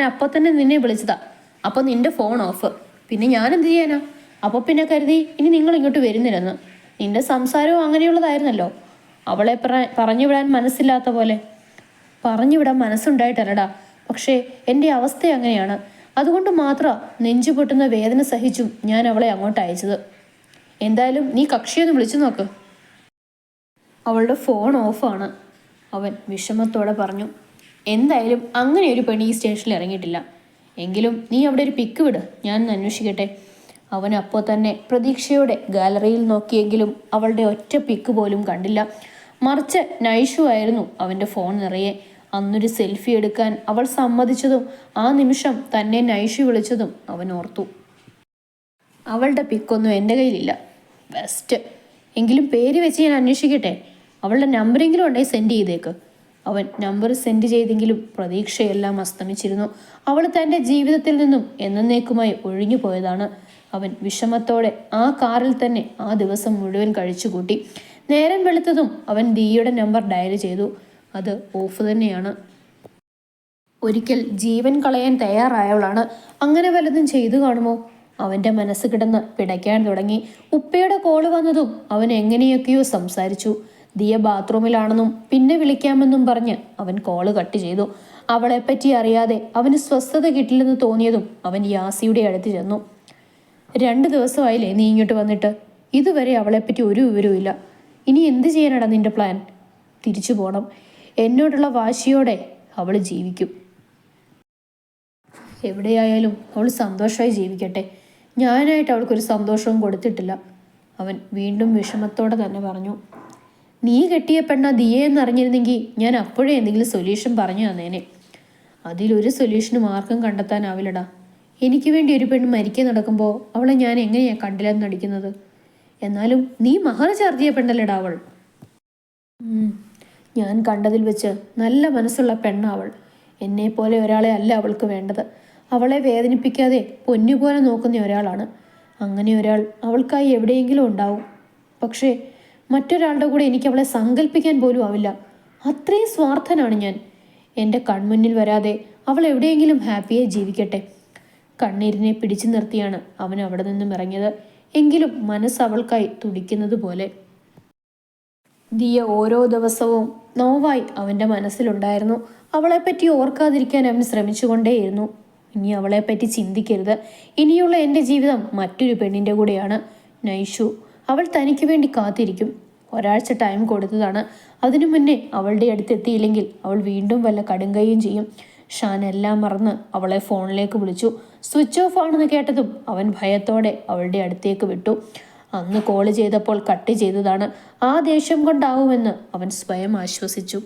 ഞാൻ അപ്പോൾ തന്നെ നിന്നെ വിളിച്ചതാ. അപ്പൊ നിന്റെ ഫോൺ ഓഫ് പിന്നെ ഞാൻ എന്ത് ചെയ്യാനാ? അപ്പൊ പിന്നെ കരുതി ഇനി നിങ്ങൾ ഇങ്ങോട്ട് വരുന്നില്ലെന്ന്. നിന്റെ സംസാരവും അങ്ങനെയുള്ളതായിരുന്നല്ലോ. അവളെ പറ- പറഞ്ഞു വിടാൻ മനസ്സില്ലാത്ത പോലെ. പറഞ്ഞു വിടാൻ മനസ്സുണ്ടായിട്ടല്ലടാ. പക്ഷേ എന്റെ അവസ്ഥ അങ്ങനെയാണ്. അതുകൊണ്ട് മാത്രം നെഞ്ചു പൊട്ടുന്ന വേദന സഹിച്ചും ഞാൻ അവളെ അങ്ങോട്ട് അയച്ചത്. എന്തായാലും നീ കക്ഷിയൊന്ന് വിളിച്ചു നോക്ക്. അവളുടെ ഫോൺ ഓഫാണ് അവൻ വിഷമത്തോടെ പറഞ്ഞു. എന്തായാലും അങ്ങനെ ഒരു പെണ്ണി ഈ സ്റ്റേഷനിൽ ഇറങ്ങിയിട്ടില്ല. എങ്കിലും നീ അവിടെ ഒരു പിക്ക് വിട്. ഞാൻ അന്വേഷിക്കട്ടെ. അവൻ അപ്പോൾ തന്നെ പ്രതീക്ഷയോടെ ഗാലറിയിൽ നോക്കിയെങ്കിലും അവളുടെ ഒറ്റ പിക്ക് പോലും കണ്ടില്ല. മറിച്ച് നൈഷു ആയിരുന്നു അവന്റെ ഫോൺ നിറയെ. അന്നൊരു സെൽഫി എടുക്കാൻ അവൾ സമ്മതിച്ചതും ആ നിമിഷം തന്നെ നൈഷു വിളിച്ചതും അവൻ ഓർത്തു. അവളുടെ പിക്കൊന്നും എന്റെ കയ്യിലില്ല. ബെസ്റ്റ് എങ്കിലും പേര് വെച്ച് ഞാൻ അന്വേഷിക്കട്ടെ. അവളുടെ നമ്പറെങ്കിലും ഉണ്ടെങ്കിൽ സെൻഡ് ചെയ്തേക്ക്. അവൻ നമ്പർ സെൻഡ് ചെയ്തെങ്കിലും പ്രതീക്ഷയെല്ലാം അസ്തമിച്ചിരുന്നു. അവൾ തന്റെ ജീവിതത്തിൽ നിന്നും എന്നേക്കുമായി ഒഴിഞ്ഞു പോയതാണ്. അവൻ വിഷമത്തോടെ ആ കാറിൽ തന്നെ ആ ദിവസം മുഴുവൻ കഴിച്ചുകൂട്ടി. നേരം വെളുത്തതും അവൻ ദിയുടെ നമ്പർ ഡയൽ ചെയ്തു. അത് ഓഫ് തന്നെയാണ്. ഒരിക്കൽ ജീവൻ കളയാൻ തയ്യാറായവളാണ്. അങ്ങനെ വല്ലതും ചെയ്തു കാണുമോ? അവന്റെ മനസ്സ് കിടന്ന് പിടയ്ക്കാൻ തുടങ്ങി. ഉപ്പയുടെ കോൾ വന്നതും അവൻ എങ്ങനെയൊക്കെയോ സംസാരിച്ചു. ദിയ ബാത്റൂമിലാണെന്നും പിന്നെ വിളിക്കാമെന്നും പറഞ്ഞ് അവൻ കോൾ കട്ട് ചെയ്തു. അവളെപ്പറ്റി അറിയാതെ അവന് സ്വസ്ഥത കിട്ടില്ലെന്ന് തോന്നിയതും അവൻ യാസിയുടെ അടുത്ത് ചെന്നു. രണ്ട് ദിവസമായില്ലേ നീ ഇങ്ങോട്ട് വന്നിട്ട്? ഇതുവരെ അവളെപ്പറ്റി ഒരു വിവരവുമില്ല ഇനി എന്ത് ചെയ്യാനാണ് നിന്റെ പ്ലാൻ തിരിച്ചു പോകണം എന്നോടുള്ള വാശിയോടെ അവൾ ജീവിക്കും. എവിടെയായാലും അവൾ സന്തോഷമായി ജീവിക്കട്ടെ. ഞാനായിട്ട് അവൾക്കൊരു സന്തോഷവും കൊടുത്തിട്ടില്ല. അവൻ വീണ്ടും വിഷമത്തോടെ തന്നെ പറഞ്ഞു. നീ കെട്ടിയ പെണ്ണ ദിയെ എന്നറിഞ്ഞിരുന്നെങ്കിൽ ഞാൻ അപ്പോഴേ എന്തെങ്കിലും സൊല്യൂഷൻ പറഞ്ഞു തന്നേനെ. അതിലൊരു സൊല്യൂഷനും ആർക്കും കണ്ടെത്താനാവില്ലടാ. എനിക്ക് വേണ്ടി ഒരു പെണ്ണ് മരിക്കാൻ നടക്കുമ്പോൾ അവളെ ഞാൻ എങ്ങനെയാണ് കണ്ടില്ലെന്ന് നടിക്കുന്നത്? എന്നാലും നീ മഹർ ചാർത്തിയ പെണ്ണല്ലടാ അവൾ. ഞാൻ കണ്ടതിൽ വെച്ച് നല്ല മനസ്സുള്ള പെണ്ണാവൾ എന്നെ പോലെ ഒരാളെ അല്ല അവൾക്ക് വേണ്ടത്. അവളെ വേദനിപ്പിക്കാതെ പൊന്നുപോലെ നോക്കുന്ന ഒരാളാണ്. അങ്ങനെ ഒരാൾ അവൾക്കായി എവിടെയെങ്കിലും ഉണ്ടാവും. പക്ഷേ മറ്റൊരാളുടെ കൂടെ എനിക്ക് അവളെ സങ്കല്പിക്കാൻ പോലും ആവില്ല. അത്രയും സ്വാർത്ഥനാണ് ഞാൻ. എന്റെ കൺമുന്നിൽ വരാതെ അവൾ എവിടെയെങ്കിലും ഹാപ്പിയായി ജീവിക്കട്ടെ. കണ്ണീരിനെ പിടിച്ചു നിർത്തിയാണ് അവൻ അവിടെ നിന്നും ഇറങ്ങിയത്. എങ്കിലും മനസ്സ് അവൾക്കായി തുടിക്കുന്നത് പോലെ. ദിയ ഓരോ ദിവസവും നോവായി അവന്റെ മനസ്സിലുണ്ടായിരുന്നു. അവളെപ്പറ്റി ഓർക്കാതിരിക്കാൻ അവൻ ശ്രമിച്ചുകൊണ്ടേയിരുന്നു. ഇനി അവളെപ്പറ്റി ചിന്തിക്കരുത്. ഇനിയുള്ള എന്റെ ജീവിതം മറ്റൊരു പെണ്ണിന്റെ കൂടെയാണ്. നൈഷു അവൾ തനിക്ക് വേണ്ടി കാത്തിരിക്കും. ഒരാഴ്ച ടൈം കൊടുത്തതാണ്. അതിനു മുന്നേ അവളുടെ അടുത്തെത്തിയില്ലെങ്കിൽ അവൾ വീണ്ടും വല്ല കടുങ്കയും ചെയ്യും. ഷാൻ എല്ലാം മറന്ന് അവളെ ഫോണിലേക്ക് വിളിച്ചു. സ്വിച്ച് ഓഫ് ആണെന്ന് കേട്ടതും അവൻ ഭയത്തോടെ അവളുടെ അടുത്തേക്ക് വിട്ടു. അന്ന് കോൾ ചെയ്തപ്പോൾ കട്ട് ചെയ്തതാണ്. ആ ദേഷ്യം കൊണ്ടാവുമെന്ന് അവൻ സ്വയം ആശ്വസിച്ചു.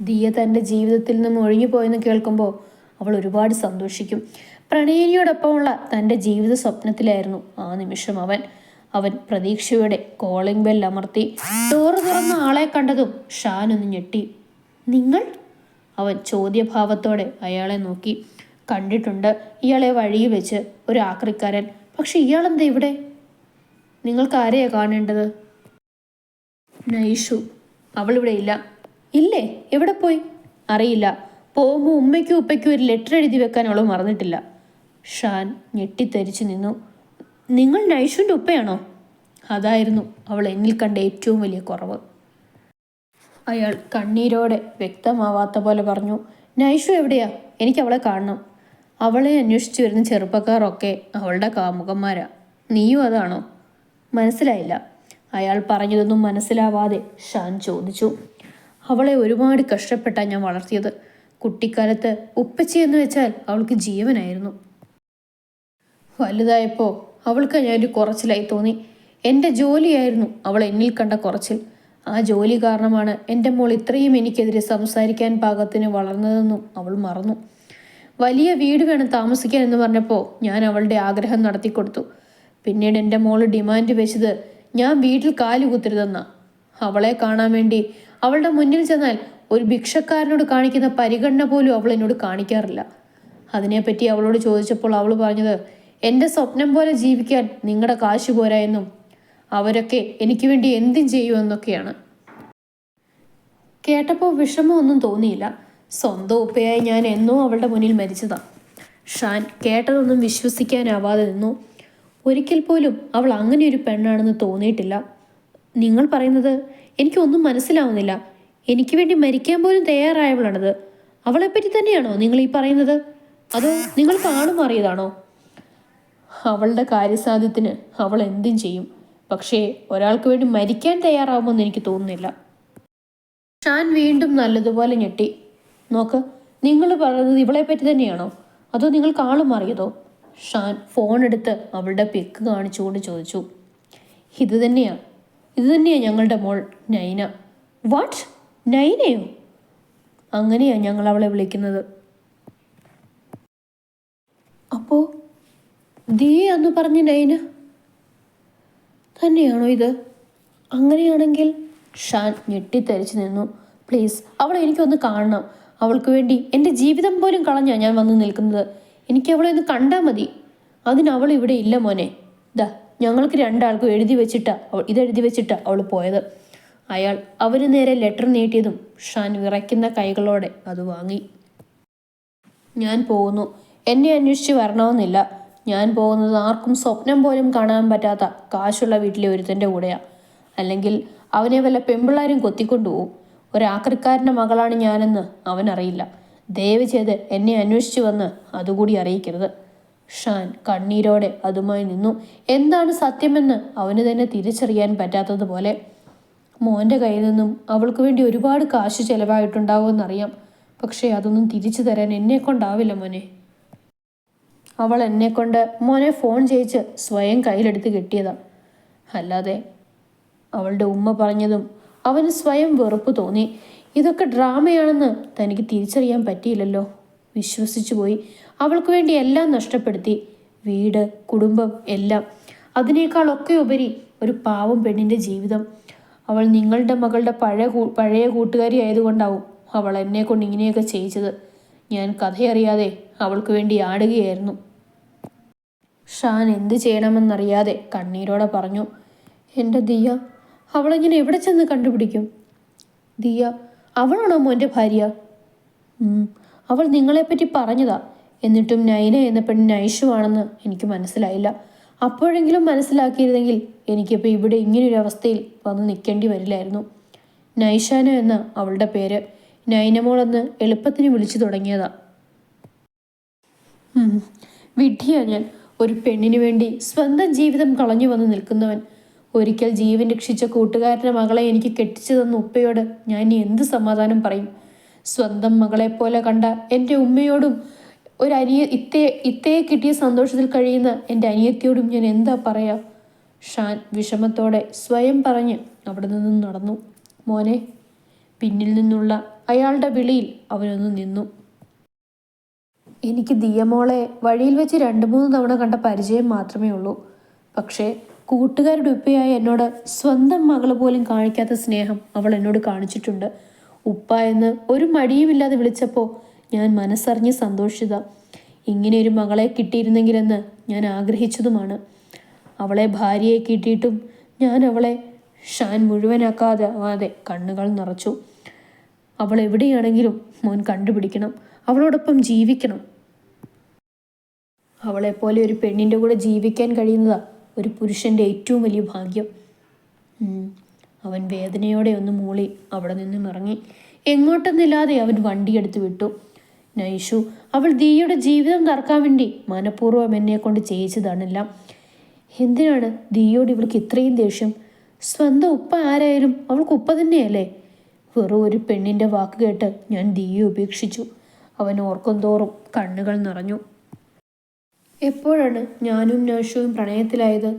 ദിയ തന്റെ ജീവിതത്തിൽ നിന്നും ഒഴിഞ്ഞു പോയെന്ന് കേൾക്കുമ്പോൾ അവൾ ഒരുപാട് സന്തോഷിക്കും. പ്രണയിനിയോടൊപ്പമുള്ള തന്റെ ജീവിത സ്വപ്നത്തിലായിരുന്നു ആ നിമിഷം അവൻ. അവൻ പ്രതീക്ഷയോടെ കോളിംഗ് ബെൽ അമർത്തി ഡോറ് തുറന്ന ആളെ കണ്ടതും ഷാൻ ഒന്ന് ഞെട്ടി. നിങ്ങൾ? അവൻ ചോദ്യഭാവത്തോടെ അയാളെ നോക്കി. കണ്ടിട്ടുണ്ട്. ഇയാളെ വഴിയിൽ വെച്ച് ഒരു ആക്രിക്കാരൻ. പക്ഷെ ഇയാളെന്താ ഇവിടെ? നിങ്ങൾക്ക് ആരെയാ കാണേണ്ടത്? നൈഷു. അവളിവിടെ ഇല്ല. ഇല്ലേ? എവിടെ പോയി? അറിയില്ല. പോകുമ്പോൾ ഉമ്മയ്ക്കും ഉപ്പയ്ക്കും ഒരു ലെറ്റർ എഴുതി വെക്കാൻ അവൾ മറന്നിട്ടില്ല. ഷാൻ ഞെട്ടിത്തെരിച്ചു നിന്നു. നിങ്ങൾ നൈഷുവിന്റെ ഉപ്പയാണോ? അതായിരുന്നു അവൾ എന്നിൽ കണ്ട ഏറ്റവും വലിയ കുറവ്. അയാൾ കണ്ണീരോടെ വ്യക്തമാവാത്ത പോലെ പറഞ്ഞു നൈഷു എവിടെയാ? എനിക്ക് അവളെ കാണണം. അവളെ അന്വേഷിച്ചു വരുന്ന ചെറുപ്പക്കാരൊക്കെ അവളുടെ കാമുകന്മാരാ. നീയും അതാണോ? മനസ്സിലായില്ല. അയാൾ പറഞ്ഞതൊന്നും മനസ്സിലാവാതെ ഷാൻ ചോദിച്ചു. അവളെ ഒരുപാട് കഷ്ടപ്പെട്ടാണ് ഞാൻ വളർത്തിയത്. കുട്ടിക്കാലത്ത് ഉപ്പച്ചി എന്ന് വെച്ചാൽ അവൾക്ക് ജീവനായിരുന്നു. വലുതായപ്പോൾ അവൾക്ക് ഞാനൊരു കുറച്ചിലായി തോന്നി. എന്റെ ജോലിയായിരുന്നു അവൾ എന്നിൽ കണ്ട കുറച്ചിൽ. ആ ജോലി കാരണമാണ് എന്റെ മോൾ ഇത്രയും എനിക്കെതിരെ സംസാരിക്കാൻ പാകത്തിന് വളർന്നതെന്നും അവൾ മറന്നു. വലിയ വീട് വേണം താമസിക്കാൻ എന്ന് പറഞ്ഞപ്പോൾ ഞാൻ അവളുടെ ആഗ്രഹം നടത്തി കൊടുത്തു പിന്നീട് എന്റെ മോൾ ഡിമാൻഡ് വെച്ചത് ഞാൻ വീട്ടിൽ കാൽ കുത്തരുതെന്ന. അവളെ കാണാൻ വേണ്ടി അവളുടെ മുന്നിൽ ചെന്നാൽ ഒരു ഭിക്ഷക്കാരനോട് കാണിക്കുന്ന പരിഗണന പോലും അവൾ എന്നോട് കാണിക്കാറില്ല. അതിനെപ്പറ്റി അവളോട് ചോദിച്ചപ്പോൾ അവൾ പറഞ്ഞത് എന്റെ സ്വപ്നം പോലെ ജീവിക്കാൻ നിങ്ങളുടെ കാശ് പോരായെന്നും അവരൊക്കെ എനിക്ക് വേണ്ടി എന്തും ചെയ്യുമെന്നൊക്കെയാണ് കേട്ടപ്പോൾ വിഷമമൊന്നും തോന്നിയില്ല. സ്വന്തം ഉപ്പയായി ഞാൻ എന്നോ അവളുടെ മുന്നിൽ മരിച്ചതാ. ഷാൻ കേട്ടതൊന്നും വിശ്വസിക്കാനാവാതെ നിന്നു. ഒരിക്കൽ പോലും അവൾ അങ്ങനെ ഒരു പെണ്ണാണെന്ന് തോന്നിയിട്ടില്ല. നിങ്ങൾ പറയുന്നത് എനിക്കൊന്നും മനസ്സിലാവുന്നില്ല. എനിക്ക് വേണ്ടി മരിക്കാൻ പോലും തയ്യാറായവളാണത്. അവളെപ്പറ്റി തന്നെയാണോ നിങ്ങൾ ഈ പറയുന്നത്? അതോ നിങ്ങൾ കാണുമാറിയതാണോ അവളുടെ കാര്യസാധ്യത്തിന് അവൾ എന്തും ചെയ്യും. പക്ഷേ ഒരാൾക്ക് വേണ്ടി മരിക്കാൻ തയ്യാറാവുമെന്ന് എനിക്ക് തോന്നുന്നില്ല. ഷാൻ വീണ്ടും നല്ലതുപോലെ ഞെട്ടി. നോക്ക് നിങ്ങൾ ഇവളെ പറ്റി തന്നെയാണോ? അതോ നിങ്ങൾ കാളും മാറിയതോ ഷാൻ ഫോൺ എടുത്ത് അവളുടെ പിക്ക് കാണിച്ചുകൊണ്ട് ചോദിച്ചു. ഇത് തന്നെയാ. ഇത് തന്നെയാ ഞങ്ങളുടെ മോൾ നൈന. വാട്ട് നൈനയോ? അങ്ങനെയാ ഞങ്ങൾ അവളെ വിളിക്കുന്നത്. അപ്പോ ദിയ എന്ന് പറഞ്ഞ നൈന തന്നെയാണോ ഇത്? അങ്ങനെയാണെങ്കിൽ ഷാൻ ഞെട്ടിത്തരിച്ചു നിന്നു. പ്ലീസ് അവളെ എനിക്കൊന്ന് കാണണം. അവൾക്ക് വേണ്ടി എന്റെ ജീവിതം പോലും കളഞ്ഞാ ഞാൻ വന്ന് നിൽക്കുന്നത്. എനിക്ക് അവളെ ഒന്ന് കണ്ടാൽ മതി. അതിനവൾ ഇവിടെ ഇല്ല മോനെ. ദാ ഞങ്ങൾക്ക് രണ്ടാൾക്കും എഴുതി വെച്ചിട്ടാ അവൾ ഇതെഴുതി വെച്ചിട്ടാ അവൾ പോയത്. അയാൾ അവന് നേരെ ലെറ്റർ നീട്ടിയതും ഷാൻ വിറയ്ക്കുന്ന കൈകളോടെ അത് വാങ്ങി. ഞാൻ പോകുന്നു. എന്നെ അന്വേഷിച്ച് വരണമെന്നില്ല. ഞാൻ പോകുന്നത് ആർക്കും സ്വപ്നം പോലും കാണാൻ പറ്റാത്ത കാശുള്ള വീട്ടിലെ ഒരുത്തന്റെ കൂടെയാ. അല്ലെങ്കിൽ അവനെ വല്ല പെമ്പിള്ളാരും കൊത്തിക്കൊണ്ടുപോകും ഒരാക്രിക്കാരന്റെ മകളാണ് ഞാനെന്ന് അവനറിയില്ല. ദയവ് ചെയ്ത് എന്നെ അന്വേഷിച്ചു വന്ന് അതുകൂടി അറിയിക്കരുത്. ഷാൻ കണ്ണീരോടെ അതുമായി നിന്നു. എന്താണ് സത്യമെന്ന് അവന് തന്നെ തിരിച്ചറിയാൻ പറ്റാത്തതുപോലെ. മോന്റെ കയ്യിൽ നിന്നും അവൾക്ക് വേണ്ടി ഒരുപാട് കാശ് ചെലവായിട്ടുണ്ടാവുമെന്നറിയാം. പക്ഷേ അതൊന്നും തിരിച്ചു തരാൻ എന്നെ കൊണ്ടാവില്ല മോനെ. അവൾ എന്നെ കൊണ്ട് മോനെ ഫോൺ ചെയ്യിച്ച് സ്വയം കയ്യിലെടുത്ത് കിട്ടിയതാ. അല്ലാതെ അവളുടെ ഉമ്മ പറഞ്ഞതും അവന് സ്വയം വെറുപ്പ് തോന്നി. ഇതൊക്കെ ഡ്രാമയാണെന്ന് തനിക്ക് തിരിച്ചറിയാൻ പറ്റിയില്ലല്ലോ. വിശ്വസിച്ചു പോയി. അവൾക്ക് വേണ്ടി എല്ലാം നഷ്ടപ്പെടുത്തി. വീട് കുടുംബം എല്ലാം. അതിനേക്കാളൊക്കെ ഉപരി ഒരു പാവം പെണ്ണിന്റെ ജീവിതം. അവൾ നിങ്ങളുടെ മകളുടെ പഴയ പഴയ കൂട്ടുകാരി ആയതുകൊണ്ടാവും അവൾ എന്നെ കൊണ്ട് ഇങ്ങനെയൊക്കെ ചെയ്യിച്ചത്. ഞാൻ കഥയറിയാതെ അവൾക്ക് വേണ്ടി ആടുകയായിരുന്നു. ഷാൻ എന്ത് ചെയ്യണമെന്നറിയാതെ കണ്ണീരോടെ പറഞ്ഞു എന്റെ ദിയ അവളെങ്ങനെ എവിടെ ചെന്ന് കണ്ടുപിടിക്കും? ദിയ അവളാണോ മോന്റെ ഭാര്യ? അവൾ നിങ്ങളെപ്പറ്റി പറഞ്ഞതാ. എന്നിട്ടും നൈന എന്ന പെണ്ണ് നൈഷുവാണെന്ന് എനിക്ക് മനസ്സിലായില്ല. അപ്പോഴെങ്കിലും മനസ്സിലാക്കിയിരുന്നെങ്കിൽ എനിക്കിപ്പോൾ ഇവിടെ ഇങ്ങനൊരു അവസ്ഥയിൽ വന്ന് നിൽക്കേണ്ടി വരില്ലായിരുന്നു. നൈഷാന എന്ന അവളുടെ പേര് നൈനമോളെന്ന് എളുപ്പത്തിന് വിളിച്ചു തുടങ്ങിയതാ. ഉം. വിഡ്ഢിയാ ഞാൻ ഒരു പെണ്ണിനു വേണ്ടി സ്വന്തം ജീവിതം കളഞ്ഞു വന്ന് നിൽക്കുന്നവൻ. ഒരിക്കൽ ജീവൻ രക്ഷിച്ച കൂട്ടുകാരന്റെ മകളെ എനിക്ക് കെട്ടിച്ചു തന്ന ഉപ്പയോട് ഞാൻ എന്ത് സമാധാനം പറയും? സ്വന്തം മകളെ പോലെ കണ്ട എന്റെ ഉമ്മയോടും ഒരു അനിയ ഇത്തേ ഇത്തയെ കിട്ടിയ സന്തോഷത്തിൽ കഴിയുന്ന എന്റെ അനിയത്തിയോടും ഞാൻ എന്താ പറയാ? ഷാൻ വിഷമത്തോടെ സ്വയം പറഞ്ഞ് അവിടെ നിന്നും നടന്നു. മോനെ പിന്നിൽ നിന്നുള്ള അയാളുടെ വിളിയിൽ അവനൊന്ന് നിന്നു. എനിക്ക് ദിയമോളെ വഴിയിൽ വെച്ച് രണ്ട് മൂന്ന് തവണ കണ്ട പരിചയം മാത്രമേ ഉള്ളൂ. പക്ഷേ കൂട്ടുകാരുടെ ഉപ്പയായ എന്നോട് സ്വന്തം മകൾ പോലും കാണിക്കാത്ത സ്നേഹം അവൾ എന്നോട് കാണിച്ചിട്ടുണ്ട്. ഉപ്പ എന്ന് ഒരു മടിയുമില്ലാതെ വിളിച്ചപ്പോൾ ഞാൻ മനസ്സറിഞ്ഞ് സന്തോഷിത ഇങ്ങനെ ഒരു മകളെ കിട്ടിയിരുന്നെങ്കിലെന്ന് ഞാൻ ആഗ്രഹിച്ചതുമാണ്. അവളെ ഭാര്യയെ കിട്ടിയിട്ടും ഞാൻ അവളെ ഷാൻ മുഴുവനാക്കാതെ കണ്ണുകൾ നിറച്ചു. അവൾ എവിടെയാണെങ്കിലും മോൻ കണ്ടുപിടിക്കണം. അവളോടൊപ്പം ജീവിക്കണം. അവളെപ്പോലെ ഒരു പെണ്ണിന്റെ കൂടെ ജീവിക്കാൻ കഴിയുന്നതാ ഒരു പുരുഷന്റെ ഏറ്റവും വലിയ ഭാഗ്യം. അവൻ വേദനയോടെ ഒന്ന് മൂളി അവിടെ നിന്നും ഇറങ്ങി. എങ്ങോട്ടെന്നില്ലാതെ അവൻ വണ്ടിയെടുത്ത് വിട്ടു. നൈഷു അവൾ ദീയുടെ ജീവിതം തറക്കാൻ വേണ്ടി മനഃപൂർവം എന്നെ കൊണ്ട് ചെയ്യിച്ചതാണെല്ലാം. എന്തിനാണ് ദീയോട് ഇവൾക്ക് ഇത്രയും ദേഷ്യം? സ്വന്തം ഉപ്പ ആരായാലും അവൾക്ക് ഉപ്പ തന്നെയല്ലേ? വെറും ഒരു പെണ്ണിന്റെ വാക്ക് കേട്ട് ഞാൻ ദീയെ ഉപേക്ഷിച്ചു. അവൻ ഓർക്കും തോറും കണ്ണുകൾ നിറഞ്ഞു. എപ്പോഴാണ് ഞാനും നേഷുവും പ്രണയത്തിലായത്?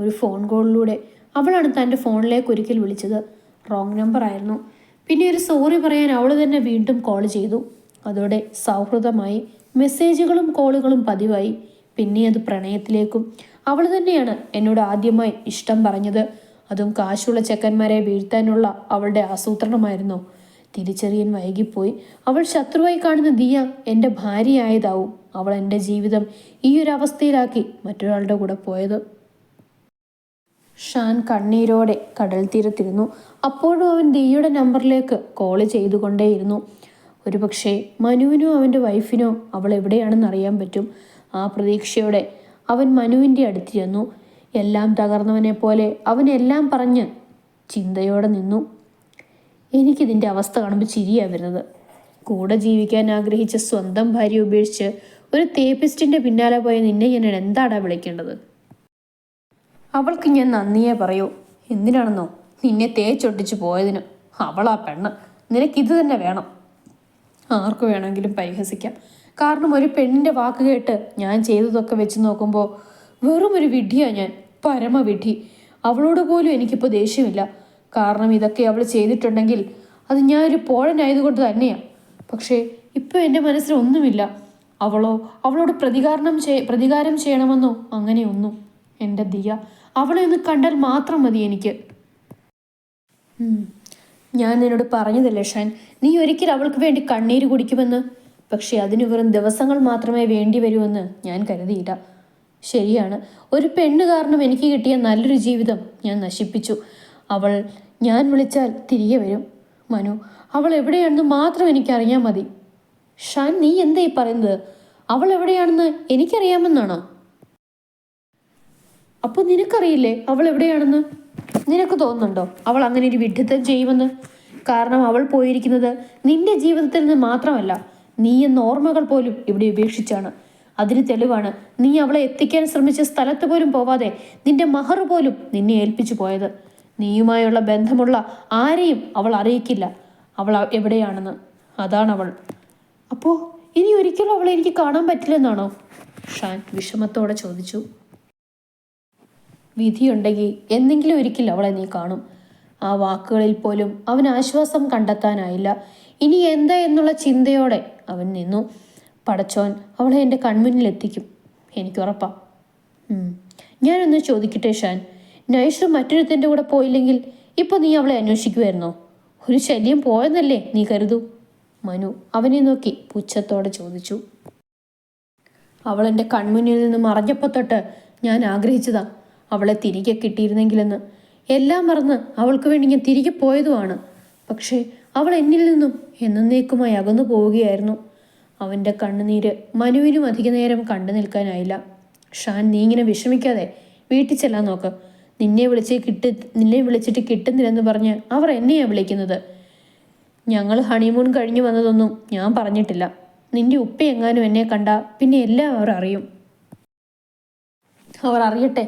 ഒരു ഫോൺ കോളിലൂടെ. അവളാണ് തന്റെ ഫോണിലേക്ക് ഒരിക്കൽ വിളിച്ചത്. റോങ് നമ്പർ ആയിരുന്നു. പിന്നെ ഒരു സോറി പറയാൻ അവൾ തന്നെ വീണ്ടും കോൾ ചെയ്തു. അതോടെ സൗഹൃദമായി. മെസ്സേജുകളും കോളുകളും പതിവായി. പിന്നെ അത് പ്രണയത്തിലേക്കും. അവൾ തന്നെയാണ് എന്നോട് ആദ്യമായി ഇഷ്ടം പറഞ്ഞത്. അതും കാശുള്ള ചെക്കന്മാരെ വീഴ്ത്താനുള്ള അവളുടെ ആസൂത്രണമായിരുന്നു. തിരിച്ചറിയാൻ വൈകിപ്പോയി. അവൾ ശത്രുവായി കാണുന്ന ദിയ എന്റെ ഭാര്യയായതാവും. അവൾ എന്റെ ജീവിതം ഈ ഒരു അവസ്ഥയിലാക്കി മറ്റൊരാളുടെ കൂടെ പോയത്. ഷാൻ കണ്ണീരോടെ കടൽ തീരത്തിരുന്നു. അപ്പോഴും അവൻ ദിയുടെ നമ്പറിലേക്ക് കോൾ ചെയ്തുകൊണ്ടേയിരുന്നു. ഒരുപക്ഷെ മനുവിനോ അവന്റെ വൈഫിനോ അവൾ എവിടെയാണെന്ന് അറിയാൻ പറ്റും. ആ പ്രതീക്ഷയോടെ അവൻ മനുവിന്റെ അടുത്ത് ചെന്നു. എല്ലാം തകർന്നവനെ പോലെ അവൻ എല്ലാം പറഞ്ഞ് ചിന്തയോടെ നിന്നു. എനിക്കിതിന്റെ അവസ്ഥ കാണുമ്പോൾ ചിരിയാണ് വരുന്നത്. കൂടെ ജീവിക്കാൻ ആഗ്രഹിച്ച സ്വന്തം ഭാര്യ ഉപേക്ഷിച്ച് ഒരു തേപ്പിസ്റ്റിന്റെ പിന്നാലെ പോയ നിന്നെ ഞാൻ എന്താടാ വിളിക്കേണ്ടത്? അവൾക്ക് ഞാൻ നന്ദിയെ പറയൂ. എന്തിനാണെന്നോ? നിന്നെ തേച്ചൊട്ടിച്ച് പോയതിന്. അവളാ പെണ്ണ്. നിനക്കിത് തന്നെ വേണം. ആർക്ക് വേണമെങ്കിലും പരിഹസിക്കാം. കാരണം ഒരു പെണ്ണിന്റെ വാക്ക് കേട്ട് ഞാൻ ചെയ്തതൊക്കെ വെച്ച് നോക്കുമ്പോൾ വെറും ഒരു വിഡ്ഢിയാണ് ഞാൻ. പരമവിഡ്ഢി. അവളോട് പോലും എനിക്കിപ്പോൾ ദേഷ്യമില്ല. കാരണം ഇതൊക്കെ അവൾ ചെയ്തിട്ടുണ്ടെങ്കിൽ അത് ഞാനൊരു പോഴനായതുകൊണ്ട് തന്നെയാണ് പക്ഷേ ഇപ്പോൾ എന്റെ മനസ്സിൽ ഒന്നുമില്ല. അവളോ അവളോട് പ്രതികാരണം ചെയ് പ്രതികാരം ചെയ്യണമെന്നോ? അങ്ങനെയൊന്നും എന്റെ ദിയ അവളെ ഒന്ന് കണ്ടാൽ മാത്രം മതി എനിക്ക്. ഞാൻ നിന്നോട് പറഞ്ഞതല്ലേ ഷാൻ? നീ ഒരിക്കൽ അവൾക്ക് വേണ്ടി കണ്ണീര് കുടിക്കുമെന്ന്. പക്ഷെ അതിന് വെറും ദിവസങ്ങൾ മാത്രമേ വേണ്ടി വരുമെന്ന് ഞാൻ കരുതിയില്ല. ശരിയാണ്. ഒരു പെണ്ണ് കാരണം എനിക്ക് കിട്ടിയ നല്ലൊരു ജീവിതം ഞാൻ നശിപ്പിച്ചു. അവൾ ഞാൻ വിളിച്ചാൽ തിരികെ വരും. മനു അവൾ എവിടെയാണെന്ന് മാത്രം എനിക്കറിയാൻ മതി. ഷാൻ നീ എന്താ ഈ പറയുന്നത്? അവൾ എവിടെയാണെന്ന് എനിക്കറിയാമെന്നാണോ? അപ്പോൾ നിനക്കറിയില്ലേ അവൾ എവിടെയാണെന്ന്? നിനക്ക് തോന്നുന്നുണ്ടോ അവൾ അങ്ങനെ ഒരു വിഡ്ഢിത്തം ചെയ്യുമെന്ന്? കാരണം അവൾ പോയിരിക്കുന്നത് നിന്റെ ജീവിതത്തിൽ നിന്ന് മാത്രമല്ല നീ എന്ന ഓർമ്മകൾ പോലും ഇവിടെ ഉപേക്ഷിച്ചാണ്. അതിന് തെളിവാണ് നീ അവളെ എത്തിക്കാൻ ശ്രമിച്ച സ്ഥലത്ത് പോലും പോവാതെ നിന്റെ മഹർ പോലും നിന്നെ ഏൽപ്പിച്ചു പോയത്. നീയുമായുള്ള ബന്ധമുള്ള ആരെയും അവൾ അറിയിക്കില്ല. അവൾ എവിടെയാണെന്ന്? അതാണവൾ അപ്പോൾ ഇനി ഒരിക്കലും അവളെ എനിക്ക് കാണാൻ പറ്റില്ലെന്നാണോ? ഷാൻ വിഷമത്തോടെ ചോദിച്ചു. വിധിയുണ്ടെങ്കിൽ എന്തെങ്കിലും ഒരിക്കൽ അവളെ നീ കാണും. ആ വാക്കുകളിൽ പോലും അവൻ ആശ്വാസം കണ്ടെത്താനായില്ല. ഇനി എന്താ എന്നുള്ള ചിന്തയോടെ അവൻ നിന്നു. പടച്ചോൻ അവളെ എന്റെ കൺമുന്നിൽ എത്തിക്കും. എനിക്കുറപ്പാ. ഞാനൊന്ന് ചോദിക്കട്ടെ ഷാൻ? നൈഷ് മറ്റൊരുത്തിന്റെ കൂടെ പോയില്ലെങ്കിൽ ഇപ്പോൾ നീ അവളെ അന്വേഷിക്കുമായിരുന്നോ ഒരു ശല്യം പോയെന്നല്ലേ നീ കരുതൂ. മനു അവനെ നോക്കി പുച്ഛത്തോടെ ചോദിച്ചു. അവൾ എന്റെ കൺമുന്നിൽ നിന്ന് മറഞ്ഞപ്പോൾ തൊട്ട് ഞാൻ ആഗ്രഹിച്ചതാ അവളെ തിരികെ കിട്ടിയിരുന്നെങ്കിലെന്ന്. എല്ലാം മറന്ന് അവൾക്ക് വേണ്ടി ഞാൻ തിരികെ പോയതുമാണ്. പക്ഷേ അവൾ എന്നിൽ നിന്നും എന്നേക്കുമായി അകന്നു പോവുകയായിരുന്നു. അവന്റെ കണ്ണുനീര് മനുവിനും അധിക നേരം കണ്ടു നിൽക്കാനായില്ല. ഷാൻ നീ ഇങ്ങനെ വിഷമിക്കാതെ വീട്ടിൽ ചെല്ലാൻ നോക്ക്. നിന്നെ വിളിച്ച് കിട്ടി നിന്നെ വിളിച്ചിട്ട് കിട്ടുന്നില്ലെന്ന് പറഞ്ഞ് അവർ എന്നെയാണ് വിളിക്കുന്നത്. ഞങ്ങൾ ഹണിമൂൺ കഴിഞ്ഞു വന്നതൊന്നും ഞാൻ പറഞ്ഞിട്ടില്ല. നിന്റെ ഉപ്പ എങ്ങാനും എന്നെ കണ്ട പിന്നെ എല്ലാം അവർ അറിയും. അവർ അറിയട്ടെ.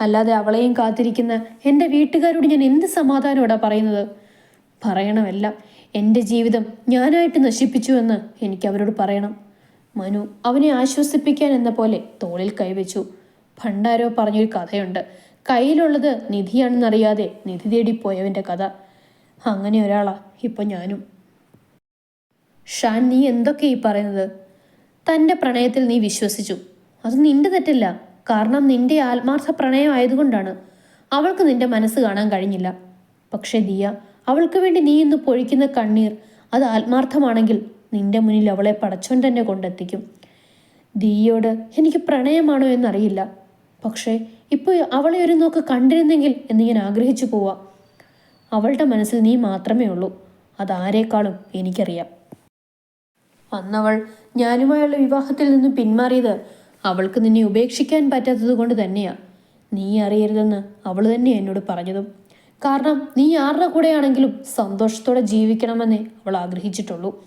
അല്ലാതെ അവളെയും കാത്തിരിക്കുന്ന എന്റെ വീട്ടുകാരോട് ഞാൻ എന്ത് സമാധാനമോടാ പറയുന്നത്? പറയണമെല്ലാം എന്റെ ജീവിതം ഞാനായിട്ട് നശിപ്പിച്ചു എന്ന് എനിക്ക് അവരോട് പറയണം. മനു അവനെ ആശ്വസിപ്പിക്കാൻ എന്ന പോലെ തോളിൽ കൈവച്ചു. ഭണ്ഡാരോ പറഞ്ഞൊരു കഥയുണ്ട്. കയ്യിലുള്ളത് നിധിയാണെന്നറിയാതെ നിധി തേടിപ്പോയവന്റെ കഥ. അങ്ങനെ ഒരാളാ ഇപ്പം ഞാനും. ഷാൻ നീ എന്തൊക്കെ ഈ പറയുന്നത്? തന്റെ പ്രണയത്തിൽ നീ വിശ്വസിച്ചു. അത് നിന്റെ തെറ്റല്ല. കാരണം നിന്റെ ആത്മാർത്ഥ പ്രണയം ആയതുകൊണ്ടാണ് അവൾക്ക് നിന്റെ മനസ്സ് കാണാൻ കഴിഞ്ഞില്ല. പക്ഷേ ദിയ അവൾക്ക് വേണ്ടി നീ ഇന്ന് പൊഴിക്കുന്ന കണ്ണീർ അത് ആത്മാർത്ഥമാണെങ്കിൽ നിന്റെ മുന്നിൽ അവളെ പടച്ചോൻ തന്നെ കൊണ്ടെത്തിക്കും. ദിയോട് എനിക്ക് പ്രണയമാണോ എന്നറിയില്ല. പക്ഷേ ഇപ്പോൾ അവളെ ഒരു നോക്ക് കണ്ടിരുന്നെങ്കിൽ എന്ന് ഞാൻ ആഗ്രഹിച്ചു പോവാം. അവളുടെ മനസ്സിൽ നീ മാത്രമേ ഉള്ളൂ. അതാരേക്കാളും എനിക്കറിയാം. അന്നവൾ ഞാനുമായുള്ള വിവാഹത്തിൽ നിന്ന് പിന്മാറിയത് അവൾക്ക് നിന്നെ ഉപേക്ഷിക്കാൻ പറ്റാത്തത് കൊണ്ട് തന്നെയാ. നീ അറിയരുതെന്ന് അവൾ തന്നെ എന്നോട് പറഞ്ഞതും. കാരണം നീ ആരുടെ കൂടെയാണെങ്കിലും സന്തോഷത്തോടെ ജീവിക്കണമെന്നേ അവൾ ആഗ്രഹിച്ചിട്ടുള്ളൂ.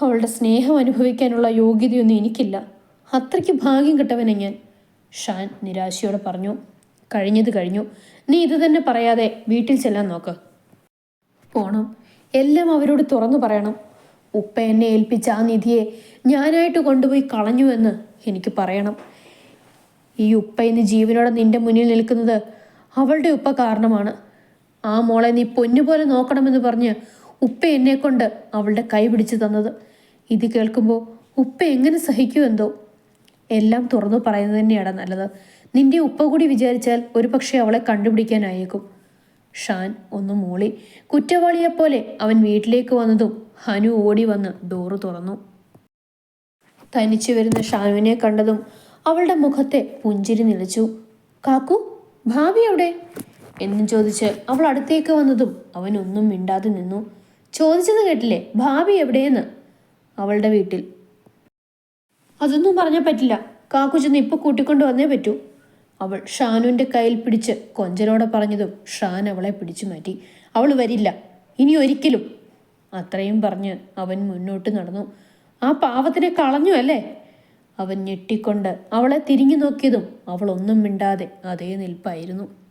അവളുടെ സ്നേഹം അനുഭവിക്കാനുള്ള യോഗ്യതയൊന്നും എനിക്കില്ല. അത്രയ്ക്ക് ഭാഗ്യം കിട്ടവനെ ഞാൻ. ഷാൻ നിരാശയോടെ പറഞ്ഞു. കഴിഞ്ഞത് കഴിഞ്ഞു. നീ ഇത് തന്നെ പറയാതെ വീട്ടിൽ ചെല്ലാൻ നോക്ക്. പോണം. എല്ലാം അവരോട് തുറന്നു പറയണം. ഉപ്പ എന്നെ ഏൽപ്പിച്ച ആ നിധിയെ ഞാനായിട്ട് കൊണ്ടുപോയി കളഞ്ഞു എന്ന് എനിക്ക് പറയണം. ഈ ഉപ്പ ഇന്ന് ജീവനോടെ നിന്റെ മുന്നിൽ നിൽക്കുന്നത് അവളുടെ ഉപ്പ കാരണമാണ്. ആ മോളെ നീ പൊന്നുപോലെ നോക്കണമെന്ന് പറഞ്ഞ് ഉപ്പ എന്നെ കൊണ്ട് അവളുടെ കൈ പിടിച്ചു തന്നത്. ഇത് കേൾക്കുമ്പോൾ ഉപ്പ എങ്ങനെ സഹിക്കുമെന്തോ. എല്ലാം തുറന്നു പറയുന്നത് തന്നെയാണ് നല്ലത്. നിന്റെ ഉപ്പ കൂടി വിചാരിച്ചാൽ ഒരു പക്ഷേ അവളെ കണ്ടുപിടിക്കാനായേക്കും. ഷാൻ ഒന്ന് മൂളി. കുറ്റവാളിയെപ്പോലെ അവൻ വീട്ടിലേക്ക് വന്നതും ഹനു ഓടി വന്ന് ഡോറ് തുറന്നു. തനിച്ചു വരുന്ന ഷാനുവിനെ കണ്ടതും അവളുടെ മുഖത്തെ പുഞ്ചിരി നിലച്ചു. കാക്കു ഭാവി എവിടെ? എന്നും ചോദിച്ച് അവൾ അടുത്തേക്ക് വന്നതും അവൻ ഒന്നും മിണ്ടാതെ നിന്നു. ചോദിച്ചത് കേട്ടില്ലേ? ഭാവി എവിടെയെന്ന്? അവളുടെ വീട്ടിൽ അതൊന്നും പറഞ്ഞാൽ പറ്റില്ല. കാക്കുചെന്ന് ഇപ്പൊ കൂട്ടിക്കൊണ്ട് വന്നേ പറ്റൂ. അവൾ ഷാനുവിന്റെ കയ്യിൽ പിടിച്ച് കൊഞ്ചലോടെ പറഞ്ഞതും ഷാൻ അവളെ പിടിച്ചു മാറ്റി. അവൾ വരില്ല. ഇനി ഒരിക്കലും. അത്രയും പറഞ്ഞ് അവൻ മുന്നോട്ട് നടന്നു. ആ പാവത്തിനെ കളഞ്ഞു അല്ലേ? അവൻ ഞെട്ടിക്കൊണ്ട് അവളെ തിരിഞ്ഞു നോക്കിയതും അവൾ ഒന്നും മിണ്ടാതെ അതേ നിൽപ്പായിരുന്നു.